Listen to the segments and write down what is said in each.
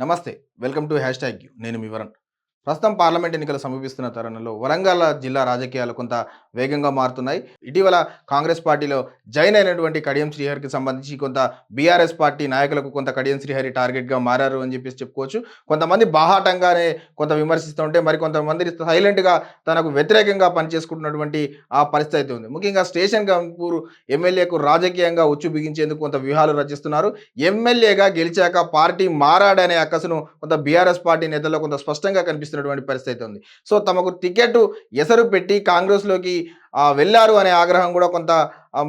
నమస్తే. Welcome to hashtag you. నేను వివరణ్ ప్రస్తుతం పార్లమెంట్ ఎన్నికలు సమీపిస్తున్న తరుణంలో వరంగల్ జిల్లా రాజకీయాలు కొంత వేగంగా మారుతున్నాయి. ఇటీవల కాంగ్రెస్ పార్టీలో జాయిన్ అయినటువంటి కడియం శ్రీహరికి సంబంధించి కొంత బీఆర్ఎస్ పార్టీ నాయకులకు కొంత కడియం శ్రీహరి టార్గెట్గా మారారు అని చెప్పేసి చెప్పుకోవచ్చు. కొంతమంది బాహాటంగానే కొంత విమర్శిస్తూ ఉంటే మరి కొంతమంది సైలెంట్గా తనకు వ్యతిరేకంగా పనిచేసుకుంటున్నటువంటి ఆ పరిస్థితి అయితే ఉంది. ముఖ్యంగా స్టేషన్ గంపూర్ ఎమ్మెల్యేకు రాజకీయంగా ఉచ్చు బిగించేందుకు కొంత వ్యూహాలు రచిస్తున్నారు. ఎమ్మెల్యేగా గెలిచాక పార్టీ మారాడనే అక్కసును కొంత బీఆర్ఎస్ పార్టీ నేతల్లో కొంత స్పష్టంగా కనిపిస్తున్నటువంటి పరిస్థితి ఉంది. సో తమకు టికెట్ ఎసరు పెట్టి కాంగ్రెస్లోకి వెళ్ళారు అనే ఆగ్రహం కూడా కొంత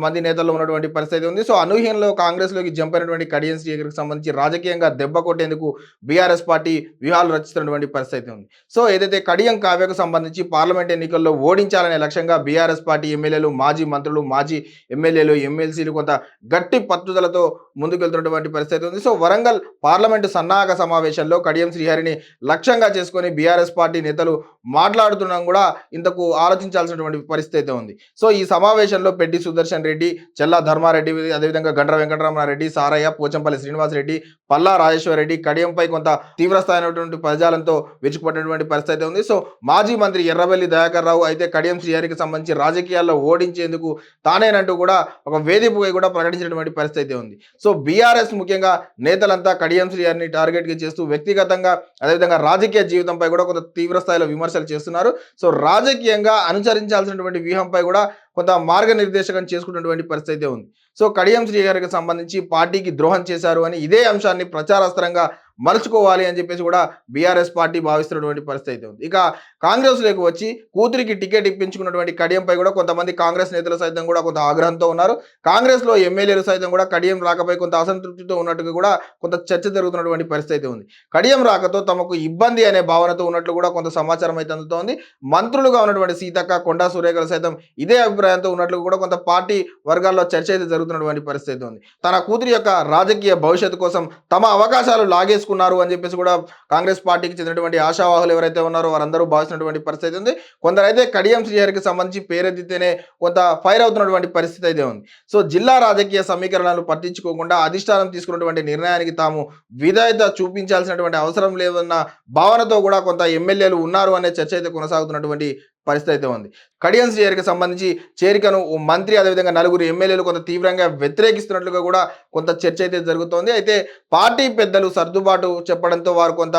మంది నేతల్లో ఉన్నటువంటి పరిస్థితి ఉంది. సో అనూహ్యంలో కాంగ్రెస్లోకి జంప్ అయినటువంటి కడియం శ్రీకర్కి సంబంధించి రాజకీయంగా దెబ్బ కొట్టేందుకు బీఆర్ఎస్ పార్టీ వ్యూహాలు రచిస్తున్నటువంటి పరిస్థితి ఉంది. సో ఏదైతే కడియం కావ్యకు సంబంధించి పార్లమెంట్ ఎన్నికల్లో ఓడించాలనే లక్ష్యంగా బీఆర్ఎస్ పార్టీ ఎమ్మెల్యేలు మాజీ మంత్రులు మాజీ ఎమ్మెల్యేలు ఎమ్మెల్సీలు కొంత గట్టి పట్టుదలతో ముందుకెళ్తున్నటువంటి పరిస్థితి ఉంది. సో వరంగల్ పార్లమెంటు సన్నాహక సమావేశంలో కడియం శ్రీహరిని లక్ష్యంగా చేసుకొని బీఆర్ఎస్ పార్టీ నేతలు మాట్లాడుతున్నాం కూడా ఇంతకు ఆలోచించాల్సినటువంటి పరిస్థితి అయితే ఉంది. సో ఈ సమావేశంలో పెడ్డి సుదర్శన్ రెడ్డి చెల్లా ధర్మారెడ్డి అదేవిధంగా గండ్ర వెంకటరమణారెడ్డి సారయ్య పోచంపల్లి శ్రీనివాసరెడ్డి పల్లా రాజేశ్వర రెడ్డి కడియంపై కొంత తీవ్రస్థాయినటువంటి ప్రజాలంతో విరుచుకుపడినటువంటి పరిస్థితి అయితే ఉంది. సో మాజీ మంత్రి ఎర్రబెల్లి దయాకర్ రావు అయితే కడియం శ్రీహరికి సంబంధించి రాజకీయాల్లో ఓడించేందుకు తానేనంటూ కూడా ఒక వేదికపై కూడా ప్రకటించినటువంటి పరిస్థితి అయితే ఉంది. సో బీఆర్ఎస్ ముఖ్యంగా నేతలంతా కడియం శ్రీహరిని టార్గెట్గా చేస్తూ వ్యక్తిగతంగా అదేవిధంగా రాజకీయ జీవితంపై కూడా కొంత తీవ్ర స్థాయిలో విమర్శలు చేస్తున్నారు. సో రాజకీయంగా అనుసరించాల్సినటువంటి వ్యూహంపై కూడా కొంత మార్గనిర్దేశకం చేసుకున్నటువంటి పరిస్థితి ఉంది. సో కడియం శ్రీ గారికి సంబంధించి పార్టీకి ద్రోహం చేశారు అని ఇదే అంశాన్ని ప్రచారాస్త్రంగా మలుచుకోవాలి అని చెప్పేసి కూడా బీఆర్ఎస్ పార్టీ భావిస్తున్నటువంటి పరిస్థితి అయితే ఉంది. ఇక కాంగ్రెస్లోకి వచ్చి కూతురికి టికెట్ ఇప్పించుకున్నటువంటి కడియంపై కూడా కొంతమంది కాంగ్రెస్ నేతలు సైతం కూడా కొంత ఆగ్రహంతో ఉన్నారు. కాంగ్రెస్లో ఎమ్మెల్యేలు సైతం కూడా కడియం రాకపై కొంత అసంతృప్తితో ఉన్నట్టుగా కూడా కొంత చర్చ జరుగుతున్నటువంటి పరిస్థితి అయితే ఉంది. కడియం రాకతో తమకు ఇబ్బంది అనే భావనతో ఉన్నట్లు కూడా కొంత సమాచారం అయితే అందుతోంది. మంత్రులుగా ఉన్నటువంటి సీతక్క కొండా సురేఖలు సైతం ఇదే అభిప్రాయంతో ఉన్నట్లు కూడా కొంత పార్టీ వర్గాల్లో చర్చ అయితే జరుగుతున్నటువంటి పరిస్థితి ఉంది. తన కూతురి యొక్క రాజకీయ భవిష్యత్తు కోసం తమ అవకాశాలు చేసుకున్నారు అని చెప్పేసి కూడా కాంగ్రెస్ పార్టీకి చెందినటువంటి ఆశావాహులు ఎవరైతే ఉన్నారో వారందరూ భావిస్తున్నటువంటి పరిస్థితి ఉంది. కొందరైతే కడియం శ్రీహరికి సంబంధించి పేరెత్తితేనే కొంత ఫైర్ అవుతున్నటువంటి పరిస్థితి అయితే ఉంది. సో జిల్లా రాజకీయ సమీకరణలు పట్టించుకోకుండా అధిష్టానం తీసుకున్నటువంటి నిర్ణయానికి తాము విధేయత చూపించాల్సినటువంటి అవసరం లేదన్న భావనతో కూడా కొంత ఎమ్మెల్యేలు ఉన్నారు అనే చర్చ అయితే కొనసాగుతున్నటువంటి పరిస్థితి అయితే ఉంది. కడియం చేరిక సంబంధించి చేరికను ఓ మంత్రి అదేవిధంగా నలుగురు ఎమ్మెల్యేలు కొంత తీవ్రంగా వ్యతిరేకిస్తున్నట్లుగా కూడా కొంత చర్చ అయితే జరుగుతోంది. అయితే పార్టీ పెద్దలు సర్దుబాటు చెప్పడంతో వారు కొంత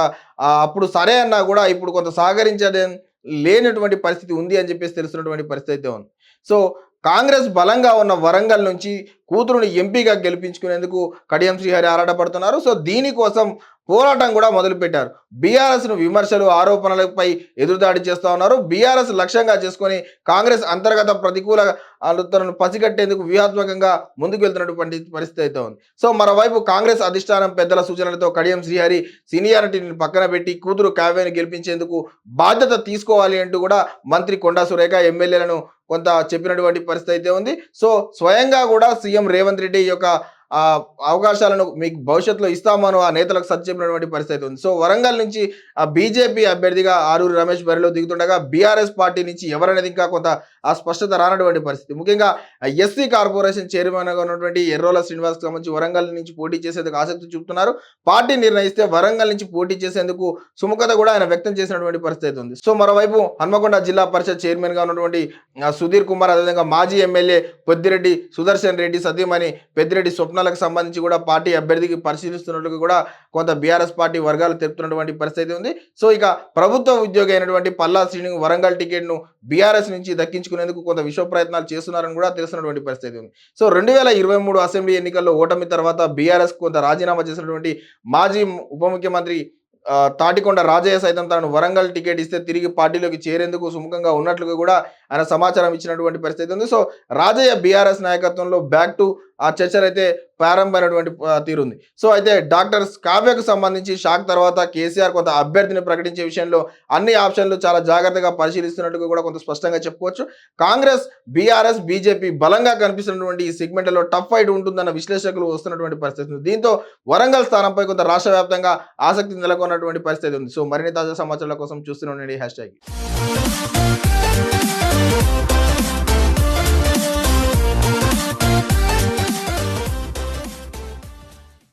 అప్పుడు సరే అన్నా కూడా ఇప్పుడు కొంత సహకరించదే లేనటువంటి పరిస్థితి ఉంది అని చెప్పేసి తెలుస్తున్నటువంటి పరిస్థితి అయితే ఉంది. సో కాంగ్రెస్ బలంగా ఉన్న వరంగల్ నుంచి కూతురుని ఎంపీగా గెలిపించుకునేందుకు కడియం శ్రీహరి ఆరాటపడుతున్నారు. సో దీనికోసం పోరాటం కూడా మొదలుపెట్టారు. బీఆర్ఎస్ను విమర్శలు ఆరోపణలపై ఎదురుదాడి చేస్తూ ఉన్నారు. బీఆర్ఎస్ లక్ష్యంగా చేసుకొని కాంగ్రెస్ అంతర్గత ప్రతికూల ఆలోచనను పసిగట్టేందుకు వ్యూహాత్మకంగా ముందుకు వెళ్తున్నటువంటి పరిస్థితి అయితే ఉంది. సో మరోవైపు కాంగ్రెస్ అధిష్టానం పెద్దల సూచనలతో కడియం శ్రీహరి సీనియారిటీని పక్కన పెట్టి కూతురు కావ్యని గెలిపించేందుకు బాధ్యత తీసుకోవాలి అంటూ కూడా మంత్రి కొండా సురేఖ ఎమ్మెల్యేలను కొంత చెప్పినటువంటి పరిస్థితి అయితే ఉంది. సో స్వయంగా కూడా సీఎం రేవంత్ రెడ్డి యొక్క ఆ అవకాశాలను మీకు భవిష్యత్తులో ఇస్తామని ఆ నేతలకు సత్యమైనటువంటి పరిస్థితి ఉంది. సో వరంగల్ నుంచి ఆ బీజేపీ అభ్యర్థిగా ఆరూరు రమేష్ బరిలో దిగుతుండగా బీఆర్ఎస్ పార్టీ నుంచి ఎవరనేది ఇంకా కొంత ఆ స్పష్టత రానటువంటి పరిస్థితి. ముఖ్యంగా ఎస్సీ కార్పొరేషన్ చైర్మన్గా ఉన్నటువంటి ఎర్రోల శ్రీనివాస్ సంబంధించి వరంగల్ నుంచి పోటీ చేసేందుకు ఆసక్తి చూపుతున్నారు. పార్టీ నిర్ణయిస్తే వరంగల్ నుంచి పోటీ చేసేందుకు సుముఖత కూడా ఆయన వ్యక్తం చేసినటువంటి పరిస్థితి ఉంది. సో మరోవైపు హన్మకొండ జిల్లా పరిషత్ చైర్మన్గా ఉన్నటువంటి సుధీర్ కుమార్ అదేవిధంగా మాజీ ఎమ్మెల్యే పొద్దిరెడ్డి సుదర్శన్ రెడ్డి సతీమణి పెద్దిరెడ్డి స్వప్నాలకు సంబంధించి కూడా పార్టీ అభ్యర్థికి పరిశీలిస్తున్నట్లు కూడా కొంత బీఆర్ఎస్ పార్టీ వర్గాలు తెలుపుతున్నటువంటి పరిస్థితి ఉంది. సో ఇక ప్రభుత్వ ఉద్యోగి అయినటువంటి పల్లా శ్రీని వరంగల్ టికెట్ను బీఆర్ఎస్ నుంచి దక్కించుకునేందుకు కొంత విశ్వ ప్రయత్నాలు చేస్తున్నారని కూడా తెలిసినటువంటి పరిస్థితి ఉంది. సో రెండు వేల ఇరవై మూడు అసెంబ్లీ ఎన్నికల్లో ఓటమి తర్వాత బీఆర్ఎస్ కొంత రాజీనామా చేసినటువంటి మాజీ ఉప ముఖ్యమంత్రి తాటికొండ రాజయ్య సైతం తనను వరంగల్ టికెట్ ఇస్తే తిరిగి పార్టీలోకి చేరేందుకు సుముఖంగా ఉన్నట్లుగా కూడా ఆయన సమాచారం ఇచ్చినటువంటి పరిస్థితి ఉంది. సో రాజయ్య బీఆర్ఎస్ నాయకత్వంలో బ్యాక్ టు ఆ చర్చలు అయితే ప్రారంభమైనటువంటి తీరుంది. సో అయితే డాక్టర్ కావ్యకు సంబంధించి షాక్ తర్వాత కేసీఆర్ కొంత అభ్యర్థిని ప్రకటించే విషయంలో అన్ని ఆప్షన్లు చాలా జాగ్రత్తగా పరిశీలిస్తున్నట్టుగా కూడా కొంత స్పష్టంగా చెప్పుకోవచ్చు. కాంగ్రెస్ బీఆర్ఎస్ బీజేపీ బలంగా కనిపిస్తున్నటువంటి ఈ సెగ్మెంట్లో టఫ్ ఫైట్ ఉంటుందన్న విశ్లేషకులు వస్తున్నటువంటి పరిస్థితి ఉంది. దీంతో వరంగల్ స్థానంపై కొంత రాష్ట్ర వ్యాప్తంగా ఆసక్తి నెలకొన్నటువంటి పరిస్థితి ఉంది. సో మరిన్ని తాజా సమాచారాల కోసం చూస్తూనే ఉండండి. Hash tag.